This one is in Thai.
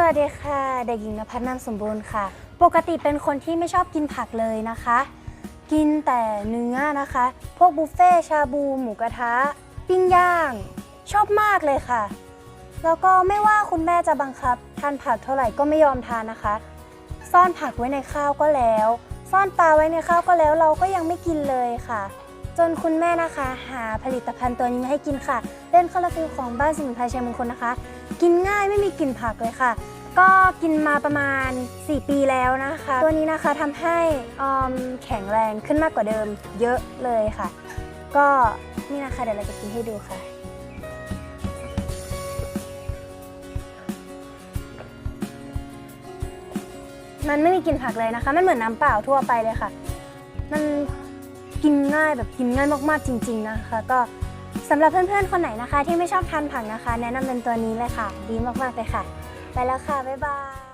สวัสดีค่ะเด็กหญิงนภัสนามสมบูรณ์ค่ะ ปกติเป็นคนที่ไม่ชอบกินผักเลยนะคะ กินแต่เนื้อนะคะ พวกบุฟเฟ่ชาบู หมูกระทะ ปิ้งย่าง ชอบมากเลยค่ะ แล้วก็ไม่ว่าคุณแม่จะบังคับ ทานผักเท่าไหร่ก็ไม่ยอมทานนะคะ ซ่อนผักไว้ในข้าวก็แล้ว ซ่อนปลาไว้ในข้าวก็แล้วเราก็ยังไม่กินเลยค่ะ จนคุณแม่นะคะ หาผลิตภัณฑ์ตัวนี้มาให้กินค่ะเป็นคอลลาฟิลของบ้านสมุนไพรชัยมงคลนะคะ กินง่ายไม่มีกลิ่นผักเลยค่ะ ก็กินมาประมาณ 4 ปีแล้วนะคะ ตัวนี้นะคะทำให้ออแข็งแรงขึ้นมากกว่าเดิมเยอะเลยค่ะ ก็นี่นะคะเดี๋ยวเราจะกินให้ดูค่ะมันไม่มีกลิ่นผักเลยนะคะ มันเหมือนน้ำเปล่าทั่วไปเลยค่ะ มันกินง่ายแบบกินง่ายมากๆจริง ๆนะคะ ก็ สำหรับเพื่อนๆ คนไหนนะคะ ที่ไม่ชอบทานผักนะคะ แนะนำเป็นตัวนี้เลยค่ะ ดีมากๆเลยค่ะ ไปแล้วค่ะ บ๊ายบาย